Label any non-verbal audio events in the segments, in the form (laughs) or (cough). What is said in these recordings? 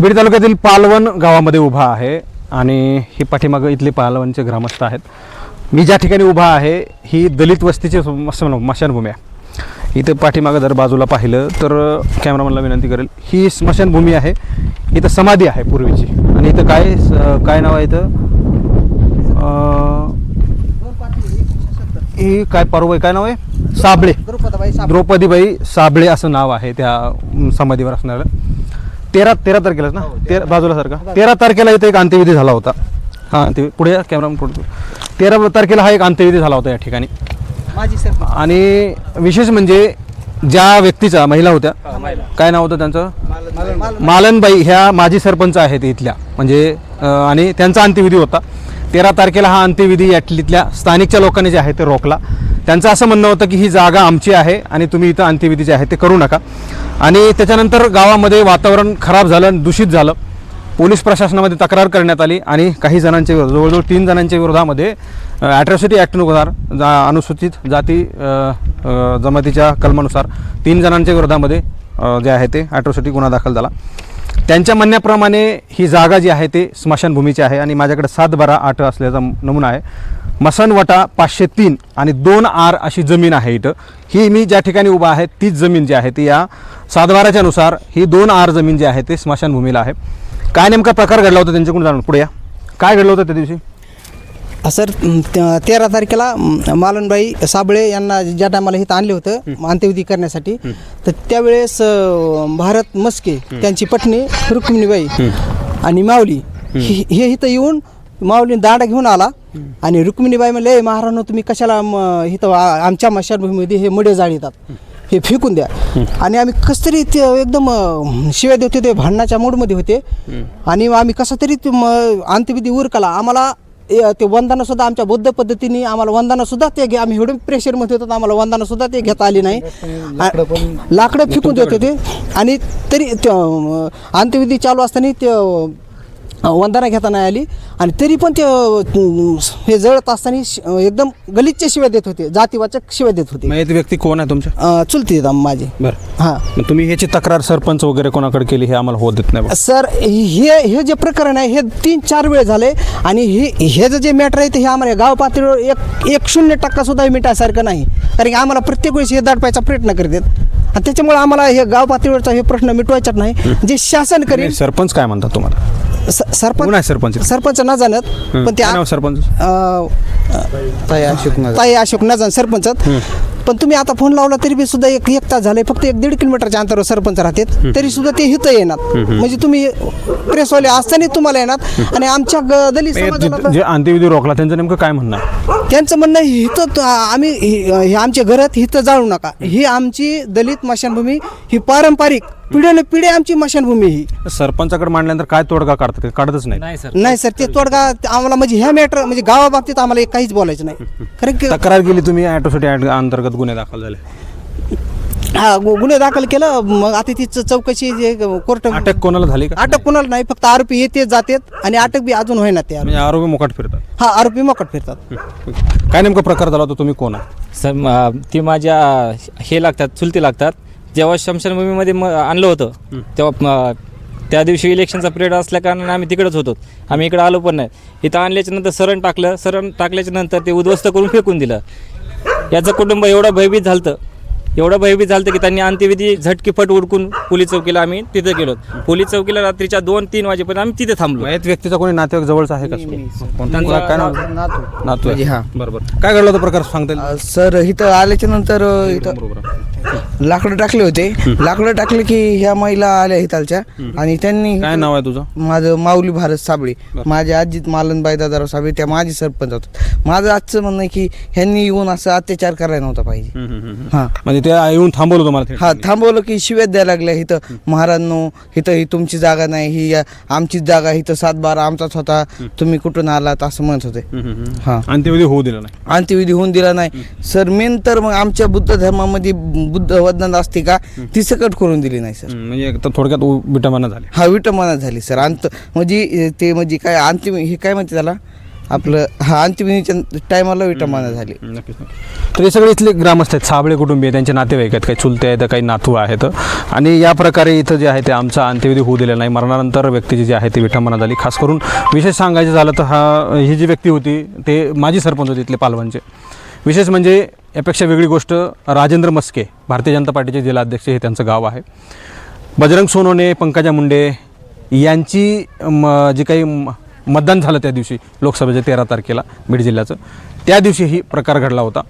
बीड तालुक्यातील पालवण गावामध्ये उभा आहे आणि ही पाठीमागं इथले पालवणचे ग्रामस्थ आहेत. मी ज्या ठिकाणी उभा आहे ही दलित वस्तीची स्मशानभूमी आहे. इथं पाठीमागं जर बाजूला पाहिलं तर कॅमेरामॅनला विनंती करेल ही स्मशानभूमी आहे. इथं समाधी आहे पूर्वीची. आणि इथं काय काय नाव आहे इथं? ही काय पारुबाई काय नाव आहे? साबळे. द्रुपदाबाई साबळे. असं नाव आहे त्या समाधीवर असणारं. तेरा तेरा तारखेलाच ना? तेरा बाजूला सारखा? तेरा तारखेला इथे एक अंत्यविधी झाला होता. हां ते पुढे कॅमेरा पुढे तेरा तारखेला हा एक अंत्यविधी झाला होता या ठिकाणी. माजी सरपंच. आणि विशेष म्हणजे ज्या व्यक्तीचा महिला होत्या काय नाव होतं त्यांचं? मालन- मालन- मालनबाई ह्या माजी सरपंच आहेत इथल्या. म्हणजे आणि त्यांचा अंत्यविधी होता. तेरा तारखेला हा अंत्यविधी यातलीतल्या स्थानिकच्या लोकांनी जे आहे ते रोखला. त्यांचं असं म्हणणं होतं की ही जागा आमची आहे आणि तुम्ही इथं अंत्यविधी जे आहे ते करू नका. आणि त्याच्यानंतर गावामध्ये वातावरण खराब झालं दूषित झालं. पोलीस प्रशासनामध्ये तक्रार करण्यात आली आणि काही जणांच्या विरोधात जवळजवळ तीन जणांच्या विरोधामध्ये ॲट्रॉसिटी ॲक्टनुसार जा अनुसूचित जाती जमातीच्या कलमानुसार तीन जणांच्या विरोधामध्ये जे आहे ते ॲट्रॉसिटी गुन्हा दाखल झाला. त्यांच्या म्हणण्याप्रमाणे ही जागा जी आहे ते स्मशानभूमीची आहे आणि माझ्याकडे सात बारा आठ असल्याचा नमुना आहे. मसनवटा पाचशे तीन आणि दोन आर अशी जमीन आहे इथं. ही मी ज्या ठिकाणी उभा आहे तीच जमीन जी आहे ती या सातबाराच्या नुसार ही दोन आर जमीन जी आहे ते स्मशानभूमीला आहे. काय नेमका प्रकार घडला होता त्यांच्याकडून जाणून पुढे या. काय घडलं होतं त्या दिवशी? सर त- तेरा तारखेला मालनबाई साबळे यांना ज्या टायमाला इथं आणले होतं अंत्यविधी करण्यासाठी तर त्यावेळेस भारत मस्के त्यांची पत्नी रुक्मिणीबाई आणि माऊली हे इथं येऊन माऊली दांडा घेऊन आला आणि रुक्मिणीबाई म्हणले "ए, महारानो तुम्ही कशाला इथं आमच्या मशानभूमीमध्ये हे मडे जाळीतात? हे फेकून द्या. आणि आम्ही कस तरी ते एकदम शिव्या देत होते भांडणाच्या मूडमध्ये होते. आणि आम्ही कसं तरी ते अंत्यविधी उरकाला. आम्हाला ते वंदना सुद्धा आमच्या बौद्ध पद्धतीने आम्हाला वंदना सुद्धा ते घे. आम्ही एवढे प्रेशरमध्ये होतो आम्हाला वंदना सुद्धा ते घेता आली नाही. लाकडं फेकून देत होते. आणि तरी अंत्यविधी चालू असताना ते वंदना घेता नाही आली. आणि तरी पण ते हे जळत असताना एकदम गलिच्छ शिव्या देत होते. जातीवाचक शिव्या देत होते. मग व्यक्ती कोण आहे तुमच्या अं, चुलती आहेत आम- माझे. बरं. हां. मग तुम्ही ह्याची तक्रार सरपंच वगैरे कोणाकडे केली हे आम्हाला होत देत नाही. सर हे हे जे प्रकरण आहे हे तीन चार वेळ झाले आणि हे हे जे मॅटर आहे ते हे आम्हाला गाव पातळीवर एक एक शून्य टक्का सुद्धा मिटायसारखं नाही. कारण की आम्हाला प्रत्येक वेळेस हे दाटपायचा प्रयत्न करतात. आणि त्याच्यामुळे आम्हाला हे गाव पातळीवरचा हे प्रश्न मिटवायचाच नाही. जे शासन करेल सरपंच काय म्हणतात तुम्हाला? स- कोण आहे सरपंच? सरपंच सरपंच न जाणत हं. पण काय नाव त्या सरपंच ताई अशोक ताई अशोक नजन सरपंच पण तुम्ही आता फोन लावला तरी बी सुद्धा एक एक तास झाले फक्त एक दीड किलोमीटरच्या अंतरावर सरपंच राहतात. तरी सुद्धा ते हिथं येणार. म्हणजे तुम्ही प्रेसवाले असताना तुम्हाला येणार. आणि आमच्या ग- दलित समाजाला तर- जे अंत्यविधी रोखला त्यांचं नेमकं काय म्हणणं आहे? त्यांचं म्हणणं हिथं त- आम्ही हि- हे आमच्या घरात हिथं जाळू नका. ही आमची दलित मशानभूमी ही पारंपरिक पिढ्याने पिढी आमची मशानभूमी ही. सरपंचाकडे मांडल्यानंतर काय तोडगा काढतात काढतच नाही नाही सर. नाही सर ते तोडगा आम्हाला म्हणजे ह्या मॅटर म्हणजे गावाबाबतीत आम्हाला एक काहीच बोलायचं नाही. कारण की तक्रार केली तुम्ही ॲट्रोसिटी अंतर्गत गुन्हे दाखल झाले. हा गु- गुन्हे दाखल केलं मग आता ती च- चौकशी जे कोर्ट अटक कोणाला झाली का? अटक कोणाला नाही फक्त आरोपी येते जातात आणि अटक बी अजून होईना ते आरोपी. म्हणजे आरोपी मोकाट फिरतात. हा आरोपी मोकट फिरतात. काय नेमका प्रकार झाला होता? तुम्ही कोण आहे सर ती माझ्या हे लागतात चुलती लागतात. जेव्हा शमशानभूमीमध्ये म आणलं होतं तेव्हा म- त्या दिवशी इलेक्शनचा पिरियड असल्या कारणाने आम्ही तिकडेच होतो. आम्ही इकडे आलो पण नाही. इथं आणल्याच्या नंतर सरण टाकलं सरण टाकल्याच्या नंतर ते उद्ध्वस्त करून फेकून दिलं. याचं कुटुंब एवढं भयभीत झालं एवढं भयभीत झालं की त्यांनी अंत्यविधी झटकीफट उडकून पोलीस चौकीला आम्ही तिथे गेलो. पोलीस चौकीला रात्रीच्या दोन तीन वाजेपर्यंत आम्ही तिथे थांबलो. मयत व्यक्तीचा कोणी नातेवाईक जवळचा आहे का? काय नाव? नातू. आहे. हा. बरोबर. काय घडलं होतं प्रकार सांगता येईल? अ, सर इथं आल्याच्यानंतर इथं बरोबर. लाकडं टाकले होते. लाकडं टाकले की ह्या महिला आल्या इथालच्या आणि त्यांनी काय नाव आहे तुझं? माझं माऊली भारत साबळे. माझ्या आजीत मालनबाई दादाराव साबळे त्या माझी सरपंच होतात माझं आजचं म्हणणं आहे की ह्यांनी येऊन असं अत्याचार करायला नव्हता पाहिजे. हा. म्हणजे ते येऊन थांबवलं तुम्हाला? हा थांबवलं की शिव्या द्यायला लागल्या इथं. महाराजांनो इथं ही तुमची जागा नाही ही आमचीच जागा इथं सात बारा आमचाच होता. तुम्ही कुठून आलात असं म्हणत होते. हा. अंत्यविधी होऊ दिला नाही. अंत्यविधी होऊन दिला नाही. सर मेन तर मग आमच्या बुद्ध धर्मामध्ये बुद्ध वंदना असते का ती सकट करून दिली नाही सर. म्हणजे एक तर थोडक्यात उ- विटंबना झाली. हा विटंबना झाली सर. अंत म्हणजे ते म्हणजे काय अंतिम हे काय म्हणते त्याला? आपलं हा अंतिमच्या टायमाला विटंबना झाली. नक्कीच नक्कीच. तर हे सगळे इथले ग्रामस्थ आहेत साबळे कुटुंबीय त्यांचे नातेवाईक आहेत काही चुलते आहेत काही नातू आहेत. आणि या प्रकारे इथं जे आहे ते आमचा अंत्यविधी होऊ दिलेला नाही. मरणानंतर व्यक्तीची जी आहे ती विठंबना झाली. खास करून विशेष सांगायचं झालं तर हा ही जी व्यक्ती होती ते माजी सरपंच होते इथले पालवणचे. विशेष म्हणजे यापेक्षा वेगळी गोष्ट राजेंद्र मस्के भारतीय जनता पार्टीचे जिल्हाध्यक्ष हे त्यांचं गाव आहे. बजरंग सोनवणे पंकजा मुंडे यांची म जी काही म- मतदान झालं त्या दिवशी लोकसभेच्या तेरा तारखेला बीड जिल्ह्याचं त्या दिवशी ही प्रकार घडला होता.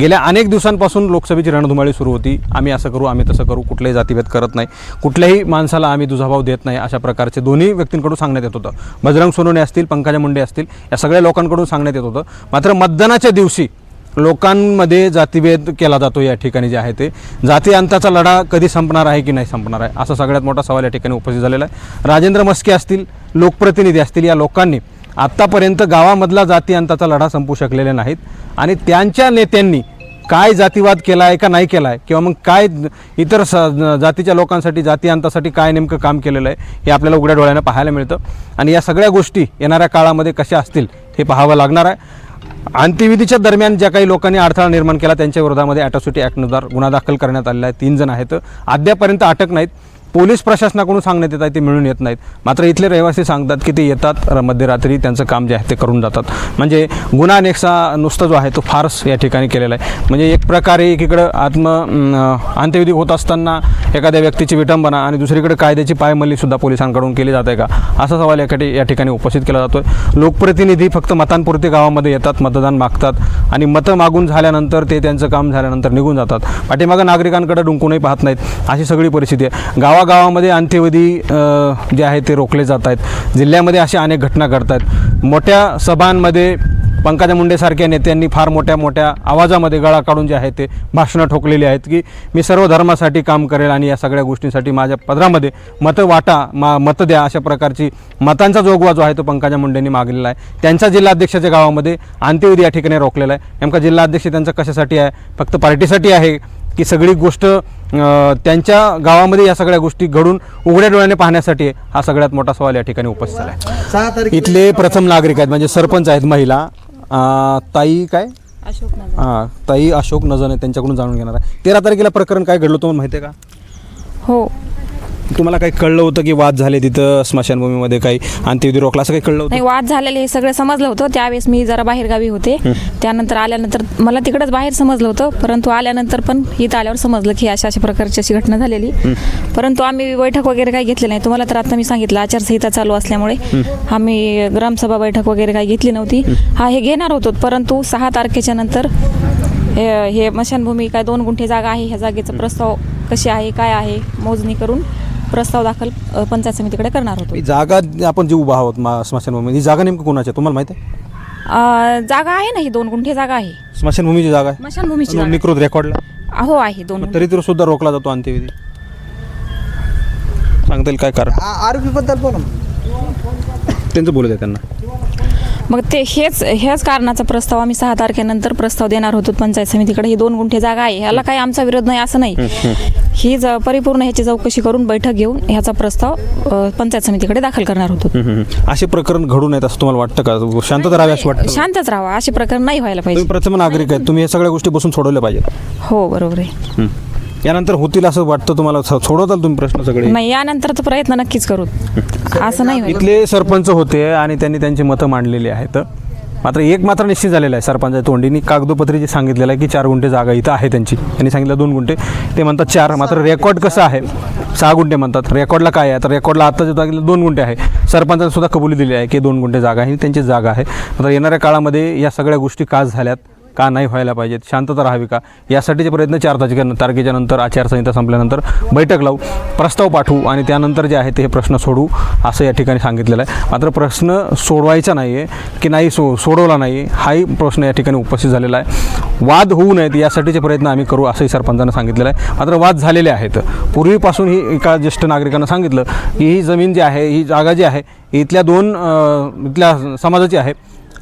गेल्या अनेक दिवसांपासून लोकसभेची रणधुमाळी सुरू होती. आम्ही असं करू आम्ही तसं करू कुठलेही जातीभेद करत नाही. कुठल्याही माणसाला आम्ही दुजाभाव देत नाही अशा प्रकारचे दोन्ही व्यक्तींकडून सांगण्यात येत होतं. बजरंग सोनवणे असतील पंकजा मुंडे असतील या सगळ्या लोकांकडून सांगण्यात येत होतं. मात्र मतदानाच्या दिवशी लोकांमध्ये जातीभेद केला जातो या ठिकाणी जे आहे ते. जाती अंताचा लढा कधी संपणार आहे की नाही संपणार आहे? असा सगळ्यात मोठा सवाल या ठिकाणी उपस्थित झालेला आहे. राजेंद्र मस्के असतील लोकप्रतिनिधी असतील या लोकांनी आत्तापर्यंत गावामधला जाती अंताचा लढा संपू शकलेले नाहीत. आणि त्यांच्या नेत्यांनी काय जातीवाद केला आहे का नाही केला आहे किंवा मग काय इतर स जातीच्या लोकांसाठी जाती अंतासाठी काय नेमकं काम केलेलं आहे हे आपल्याला उघड्या डोळ्यानं पाहायला मिळतं. आणि या सगळ्या गोष्टी येणाऱ्या काळामध्ये कशा असतील हे पाहावं लागणार आहे. अंत्यविधीच्या दरम्यान ज्या काही लोकांनी अडथळा निर्माण केला त्यांच्या विरोधामध्ये अॅट्रॉसिटी ॲक्टनुसार गुन्हा दाखल करण्यात आलेला आहे. तीन जण आहेत. अद्यापर्यंत अटक नाहीत. पोलीस प्रशासनाकडून सांगण्यात येत आहे ते मिळून येत नाहीत. मात्र इथले रहिवासी सांगतात की ते येतात मध्यरात्री त्यांचं काम जे आहे ते करून जातात. म्हणजे गुन्हा नेक्सा नुसता जो आहे तो फारच या ठिकाणी केलेला आहे. म्हणजे एक प्रकारे एकीकडं आत्म अंत्यविधी होत असताना एखाद्या व्यक्तीची विटंबना आणि दुसरीकडे कायद्याची पायमल्लीसुद्धा पोलिसांकडून केली जाते का? असा सवाल याकडे या ठिकाणी उपस्थित केला जातो लोकप्रतिनिधी फक्त मतांपुरते गावामध्ये येतात मतदान मागतात आणि मतं मागून झाल्यानंतर ते त्यांचं काम झाल्यानंतर निघून जातात. पाठीमागं नागरिकांकडे डुंकूनही पाहत नाहीत. अशी सगळी परिस्थिती आहे. गावात गावागावामध्ये अंत्यविधी जे आहे ते रोखले जात आहेत. जिल्ह्यामध्ये अशा अनेक घटना घडत आहेत मोठ्या सभांमध्ये पंकजा मुंडेसारख्या नेत्यांनी फार मोठ्या मोठ्या आवाजामध्ये गळा काढून जे आहे ते भाषणं ठोकलेली आहेत की मी सर्व धर्मासाठी काम करेल आणि या सगळ्या गोष्टींसाठी माझ्या पदरामध्ये मतं वाटा मा मतं द्या अशा प्रकारची मतांचा जोगवा जो आहे तो पंकजा मुंडेंनी मागलेला आहे. त्यांच्या जिल्हाध्यक्षाच्या गावामध्ये अंत्यविधी या ठिकाणी रोखलेला आहे. नेमका जिल्हाध्यक्ष त्यांचा कशासाठी आहे? फक्त पार्टीसाठी आहे की सगळी गोष्ट त्यांच्या गावामध्ये या सगळ्या गोष्टी घडून उघड्या डोळ्याने पाहण्यासाठी आहे. हा सगळ्यात मोठा सवाल या ठिकाणी उपस्थित झाला आहे इथले प्रथम नागरिक आहेत म्हणजे सरपंच आहेत महिला. ताई काय? अशोक हां ताई अशोक नजने त्यांच्याकडून जाणून घेणार आहे. तेरा तारखेला प्रकरण काय घडलं तुम्हाला माहिती आहे का? हो तुम्हाला काही कळलं होतं की वाद झाले तिथं स्मशानभूमीमध्ये काही अंत्यविधी रोखला? असं काही कळलं नाही होतं वाद झालेले हे सगळं समजलं होतं. त्यावेळेस मी जरा बाहेरगावी होते. त्यानंतर आल्यानंतर मला तिकडंच बाहेर समजलं होतं. परंतु आल्यानंतर पण इथं आल्यावर समजलं की अशा अशा प्रकारची अशी घटना झालेली. परंतु आम्ही बैठक वगैरे काही घेतली नाही. तुम्हाला तर आता मी सांगितलं आचारसंहिता चालू असल्यामुळे आम्ही ग्रामसभा बैठक वगैरे काही घेतली नव्हती. हा. हे घेणार होतो. परंतु सहा तारखेच्या नंतर हे हे मशानभूमी काय दोन गुंठे जागा आहे. ह्या जागेचा प्रस्ताव कशी आहे काय आहे मोजणी करून प्रस्ताव दाखल अ, पंचायत समितीकडे करणार होतो. ही जागा आपण जी उभा आहोत मा स्मशानभूमी ही जागा नेमकं कोणाची आहे? तुम्हाला माहिती आहे? अ, जागा आहे ना ही दोन गुंठे जागा आहे. स्मशानभूमीची जागा आहे? स्मशानभूमीची जागा निकृत रेकॉर्डला. हो आहे दोन मग तरी तर सुद्धा रोखला जातो अंत्यविधी. सांगता येईल काय कारण? आरोपी बद्दल बोला ना. त्यांचं बोलत आहे त्यांना. मग ते हेच हेच कारणाचा प्रस्ताव आम्ही सहा तारखेनंतर प्रस्ताव देणार होतो पंचायत समितीकडे. ही दोन गुंठे जागा आहे. ह्याला काही आमचा विरोध नाही असं नाही. ही ज परिपूर्ण ह्याची चौकशी करून बैठक घेऊन ह्याचा प्रस्ताव पंचायत समितीकडे दाखल करणार होतो. असे प्रकरण घडू नयेत असं तुम्हाला वाटतं का? शांतता राहावी असं वाटतं? शांतच राहावा. असे प्रकरण नाही व्हायला पाहिजे. प्रथम नागरिक आहेत. तुम्ही या सगळ्या गोष्टी बसून सोडवल्या पाहिजेत. हो बरोबर आहे. यानंतर होतील असं वाटतं तुम्हाला? स- सोडवताल तुम्ही प्रश्न सगळे? नाही यानंतर तर प्रयत्न नक्कीच करू. (laughs) असं नाही इथले सरपंच होते आणि त्यांनी त्यांची मतं मांडलेली आहेत. मात्र एक मात्र निश्चित झालेलं आहे सरपंचाच्या तोंडीनी. कागदोपत्री जे सांगितलेलं आहे की चार गुंठे जागा इथं आहे त्यांची. त्यांनी सांगितलं दोन गुंठे. ते म्हणतात चार. मात्र रेकॉर्ड कसं आहे? सहा गुंठे म्हणतात. रेकॉर्डला काय आहे? तर रेकॉर्डला आता जे सांगितलं दोन गुंठे आहे. सरपंचाने सुद्धा कबुली दिली आहे की दोन गुंठे जागा आहे ही त्यांची जागा आहे. मात्र येणाऱ्या काळामध्ये या सगळ्या गोष्टी का झाल्यात? का नाही व्हायला पाहिजेत? शांतता राहावी का? यासाठीचे प्रयत्न चार तारखे तारखेच्या नंतर आचारसंहिता संपल्यानंतर बैठक लावू प्रस्ताव पाठवू आणि त्यानंतर जे आहे ते हे प्रश्न सोडवू असं या ठिकाणी सांगितलेलं आहे. मात्र प्रश्न सोडवायचा नाही आहे की नाही सो सोडवला नाही हाही प्रश्न या ठिकाणी उपस्थित झालेला आहे. वाद होऊ नयेत यासाठीचे प्रयत्न आम्ही करू असंही सरपंचानं सांगितलेलं आहे. मात्र वाद झालेले आहेत. पूर्वीपासून ही एका ज्येष्ठ नागरिकांना सांगितलं की ही जमीन जी आहे ही जागा जी आहे इथल्या दोन इथल्या समाजाची आहे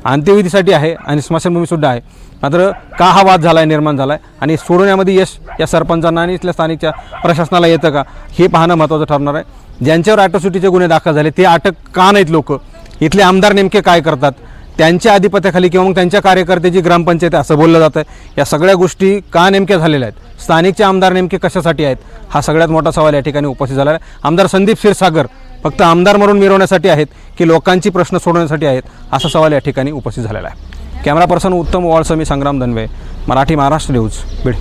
अंत्यविधीसाठी आहे आणि स्मशानभूमीसुद्धा आहे. मात्र का हा वाद झाला आहे निर्माण झाला आहे आणि सोडवण्यामध्ये यश या सरपंचांना आणि इथल्या स्थानिकच्या प्रशासनाला येतं का? हे पाहणं महत्त्वाचं ठरणार आहे. ज्यांच्यावर ॲट्रॉसिटीचे गुन्हे दाखल झाले ते अटक का नाहीत लोक? इथले आमदार नेमके काय करतात? त्यांच्या आधिपत्याखाली किंवा मग त्यांच्या कार्यकर्त्याची ग्रामपंचायत असं बोललं जातं या सगळ्या गोष्टी का नेमक्या झालेल्या आहेत? स्थानिकचे आमदार नेमके कशासाठी आहेत? हा सगळ्यात मोठा सवाल या ठिकाणी उपस्थित झाला आहे. आमदार संदीप क्षीरसागर फक्त आमदार म्हणून मिरवण्यासाठी आहेत की लोकांची प्रश्न सोडवण्यासाठी आहेत असा सवाल या ठिकाणी उपस्थित झालेला आहे. कॅमेरा पर्सन उत्तम वॉळसमी संग्राम धनवे मराठी महाराष्ट्र न्यूज बीड.